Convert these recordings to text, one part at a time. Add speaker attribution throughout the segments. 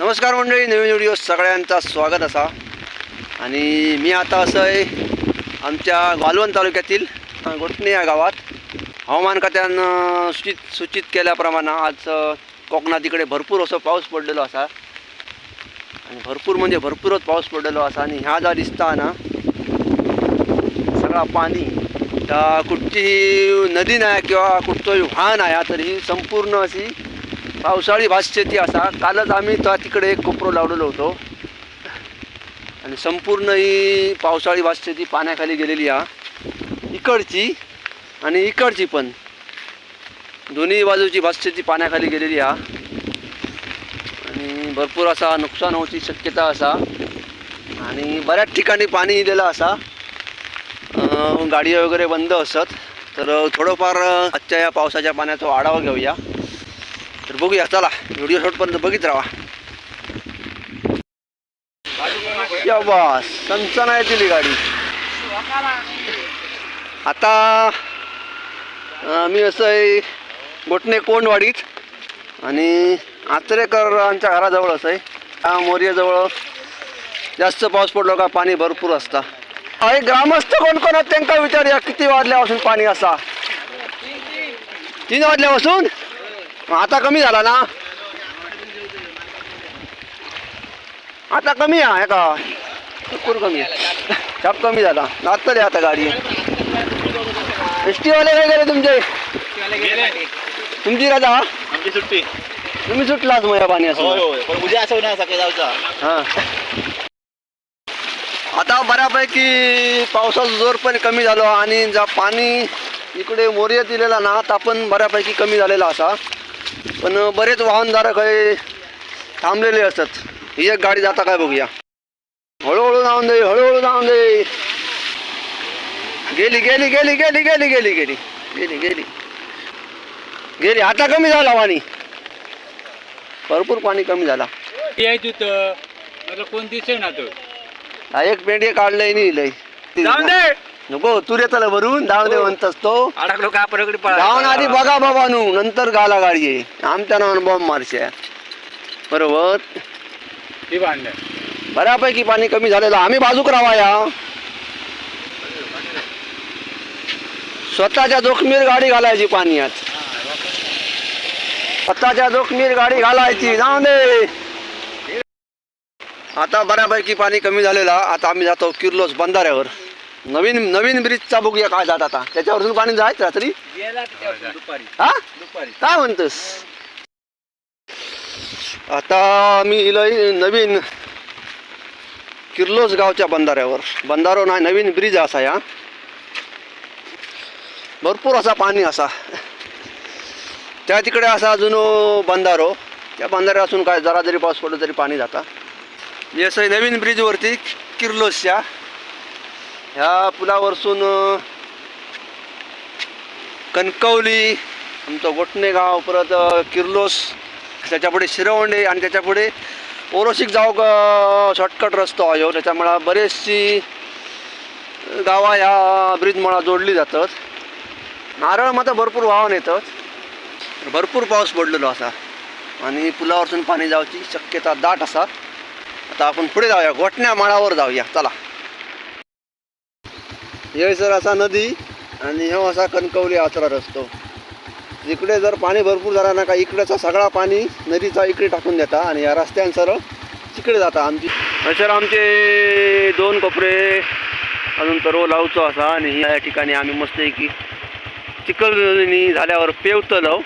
Speaker 1: नमस्कार मंडळी नवीन व्हिडिओ सगळ्यांचा स्वागत असा. आणि मी आता असं आहे आमच्या वालवण तालुक्यातील अ, गोटणे या गावात. हवामान खात्यानं सूचित सूचित केल्याप्रमाणे आज कोकणात इकडे भरपूर असं पाऊस पडलेलो असा. आणि भरपूर म्हणजे भरपूरच पाऊस पडलेलो असा. आणि ह्या जा दिसता ना सगळा पाणी त्या कुठचीही नदी नाही किंवा कुठचंही वाहन आहे तरी ही संपूर्ण अशी पावसाळी भातशेती असा. कालच आम्ही त्या तिकडे एक कोपरो लावलेलो होतो. आणि संपूर्ण ही पावसाळी भातशेती पाण्याखाली गेलेली हा. इकडची आणि इकडची पण. दोन्ही बाजूची भातशेती पाण्याखाली गेलेली हा. आणि भरपूर असा नुकसान होची शक्यता असा. आणि बऱ्याच ठिकाणी पाणी दिलेलं असा. गाडी वगैरे बंद असत. तर थोडंफार आजच्या या पावसाच्या पाण्याचा आढावा घेऊया. बघूया चला. व्हिडिओ शॉटपर्यंत बघित राहा. या बस सनसना नाही दिली गाडी. आता मी असं आहे गोटणे कोंडवाडीत आणि आचरेकरांच्या घराजवळ असं आहे. त्या मोर्याजवळ जास्त पाऊस पडलो का पाणी भरपूर असता. अरे ग्रामस्थ कोण कोण आहेत त्यांना विचारूया किती वाजल्यापासून पाणी असा? तीन वाजल्यापासून? आता कमी झाला ना? आता कमी आहे का भरपूर कमी आहे. छाप कमी झाला. लागतले आता गाडी. एस टीवाले काय गेले तुमचे? तुमची राजा
Speaker 2: आमची सुट्टी.
Speaker 1: तुम्ही सुटलाच मग या पाणी असं.
Speaker 2: उद्या असं ना सकाळी जाऊचा.
Speaker 1: हा. आता बऱ्यापैकी पावसाचा जोर पण कमी झालो आणि जा पाणी इकडे मोर्यात दिलेला ना आता पण बऱ्यापैकी कमी झालेला असा. पण बरेच वाहनधारक हे थांबलेले असत ही एक गाडी जाता काय बघूया. हळूहळू जाऊन दे हळूहळू जाऊन दे. गेली गेली गेली गेली गेली गेली गेली गेली गेली. गेली आता कमी झाला पाणी. भरपूर पाणी कमी झाला.
Speaker 3: यायचं होतं. आता कोण दिसे ना तो?
Speaker 1: हा एक पेंडे काढलंय नाही लय
Speaker 3: जाऊन दे.
Speaker 1: नको तू रेताला भरून धाव दे म्हणतस तो
Speaker 3: अडकलो का आपण
Speaker 1: धावून आधी बघा बाबा नू नंतर गाला गाडी आमच्या नावानं बॉम्ब मारशे बरोबर
Speaker 3: ती भांडण.
Speaker 1: बऱ्यापैकी पाणी कमी झालेलं. आम्ही बाजूक राहा या स्वतःच्या जोखमीर गाडी घालायची पाण्यात. स्वतःच्या जोखमीर गाडी घालायची. जाऊ दे. आता बऱ्यापैकी पाणी कमी झालेलं. आता आम्ही जातो किर्लोस बंधाऱ्यावर. नवीन नवीन ब्रिजचा बघूया काय जात आता. त्याच्यावरून पाणी जायचं रात्री?
Speaker 3: दुपारी.
Speaker 1: हा?
Speaker 3: दुपारी.
Speaker 1: काय म्हणतोस? आता मी इलय नवीन किर्लोस गावच्या बंधाऱ्यावर. बंधारो नाही नवीन ब्रिज असा या. भरपूर असा पाणी असा. त्या तिकडे असा अजून बंधारो. त्या बंधाऱ्या असून काय जरा जरी पाऊस पडला तरी पाणी जाता. असं नवीन ब्रिजवरती किर्लोसच्या ह्या पुलावरसून कणकवली आमचं गोटणे गाव परत किर्लोस त्याच्यापुढे शिरवंडे आणि त्याच्यापुढे ओरोशिक जाऊ शॉर्टकट रस्तो आहे हो. त्याच्यामुळं बरेचशी गावा ह्या ब्रिजमुळं जोडली जातात. नारळ मात्र भरपूर वाहन येतात. भरपूर पाऊस पडलेलो असा. आणि पुलावरसून पाणी जावची शक्यता दाट असा. आता आपण पुढे जाऊया. गोटण्या माळावर जाऊया. चला. येळसर असा नदी आणि हो असा कणकवली आचरा रस्तो. इकडे जर पाणी भरपूर झाला ना का इकडचा सगळा पाणी नदीचा इकडे टाकून देता आणि या रस्त्यान सरळ तिकडे जाता आमची. सर आमचे दोन कोपरे अजून सर्व लावचो असा आणि ह्या ठिकाणी आम्ही मस्त की चिखलनी झाल्यावर पेवतलो.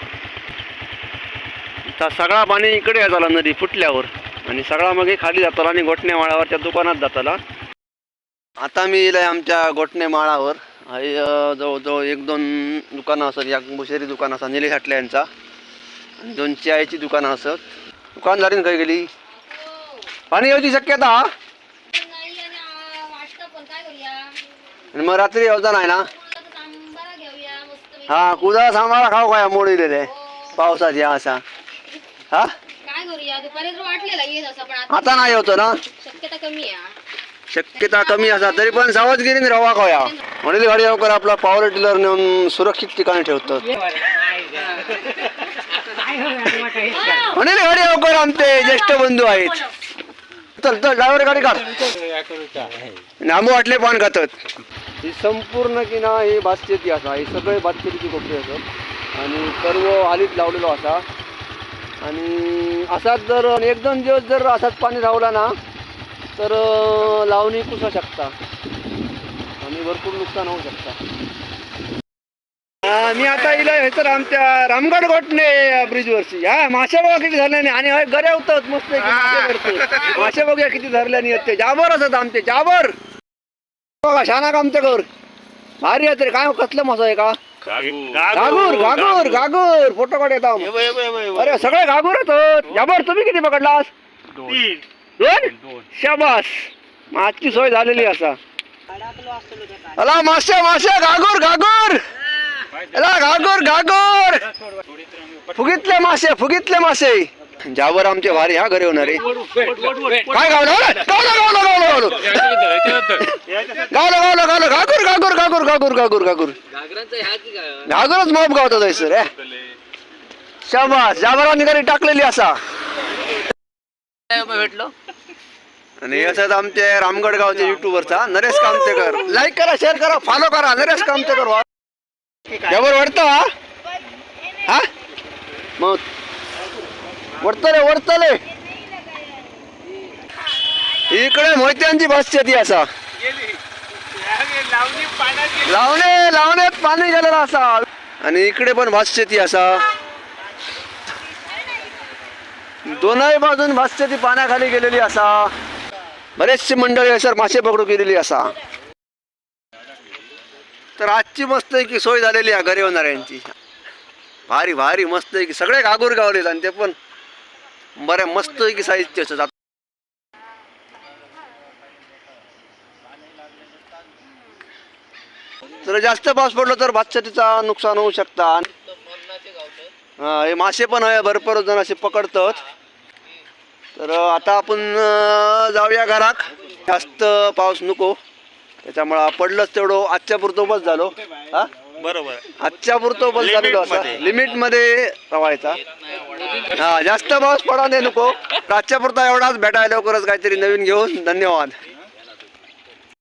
Speaker 1: तर सगळा पाणी इकडे येताला नदी फुटल्यावर आणि सगळा मग खाली जाताला आणि गोठण्या माळावरच्या दुकानात जाताला. आता मी येईल आमच्या गोटणे माळावर. जवळजवळ एक दोन दुकानं असत या मुशेरी दुकान असा निलेश हाटले यांचा. आणि दोन चायची दुकानं असत. दुकानदारीन खंय गेली? पाणी येऊची शक्यता
Speaker 4: आणि
Speaker 1: मग रात्री येऊचा नाही ना? हा कुदा सांभाळा खाऊ काय मोडीलेले? पावसात या असा. हा?
Speaker 4: आता
Speaker 1: नाही होतो ना?
Speaker 4: शक्यता कमी आहे
Speaker 1: शक्यता कमी असा तरी पण सावधगिरीने राहा खाऊया. म्हणून गाडी लवकर आपला पॉवर टिलर नेऊन सुरक्षित ठिकाणी ठेवतात. अनिल गाडी लवकर आमचे ज्येष्ठ बंधू आहेत. चल चल ड्रायव्हर गाडी काढ. नांबू वाटले पण खातात. ही संपूर्ण की ना ही भातशेती असा ही सगळे भातशेतीची कोपरी असत आणि सर्व हालीत लावलेलो असा. आणि असाच जर एक दोन दिवस जर असाच पाणी रावला ना तर लावणी कुसा शकता. आणि भरपूर नुकसान होऊ शकता. हा, मी आता इला हे तर आमच्या रामगड गोटणे ब्रिज वरची हा मासे बघा किती धरल्याने. आणि हय गऱ्या होतात मस्त. मासे बघा किती धरल्याने आहेत ते जाबर असत आमचे जाबर. बघा शाना आमच्या घर. भारी आहे रे काय कसलं मासा आहे का? गागूर गागूर गागूर फोटो काढ येतो अरे सगळे गागूर आहेत. जाबर तुम्ही किती पकडलास? दोन? शाबास. आजची सोय झालेली असा. अला मासे मासे घागोर घागोर. अला घागोर घागोर. फुगीतले मासे फुगीतले मासे. जावर आमचे भारी हा घरी होणार काय गावलं गावलं गावलं गावलं गावलं गावलं. गावलं घागूर घागूर घागूर घागूर घागूर घागूर. घागूरच माप गावतो जायचं रे. शाबास. जावरा घरी टाकलेली असा.
Speaker 3: भेटलो?
Speaker 1: आणि असंच आमचे रामगड गावचे युट्यूबरचा नरेश कामतेकर. लाईक करा शेअर करा फॉलो करा नरेश कामतेकर वा. यावर वाढतं हा. हा? मग. वडतले वडतले इकडे मोहित्यांची भाषेती असा. लावणे लावण्यात पाणी गेलेलं असा. आणि इकडे पण भाषेती असा. दोनही बाजून भाषेती पाण्याखाली गेलेली असा. बरेचशी मंडळी सर मासे पकडू गेलेली असा. तर आजची मस्त की सोय झालेली आहे घरी होणाऱ्यांची भारी भारी मस्त की सगळे गागूर गावले आणि ते पण बऱ्या मस्त की साहित्य जात तर जास्त पाऊस पडलो तर भातशेतीचा नुकसान होऊ शकता. हे मासे पण आहे भरपूर जण असे पकडतात. तर आता आपण जाऊया घरात. जास्त पाऊस नको. त्याच्यामुळं पडलंच तेवढं. आजच्या पुरतो बस झालो. हा?
Speaker 2: बरोबर.
Speaker 1: आजच्या पुरतो बस झालेलो असा. लिमिटमध्ये रवायचा हा जास्त पाऊस पडा दे नको. आजच्या पुरता एवढाच भेटायला लवकरच काहीतरी नवीन घेऊन. धन्यवाद.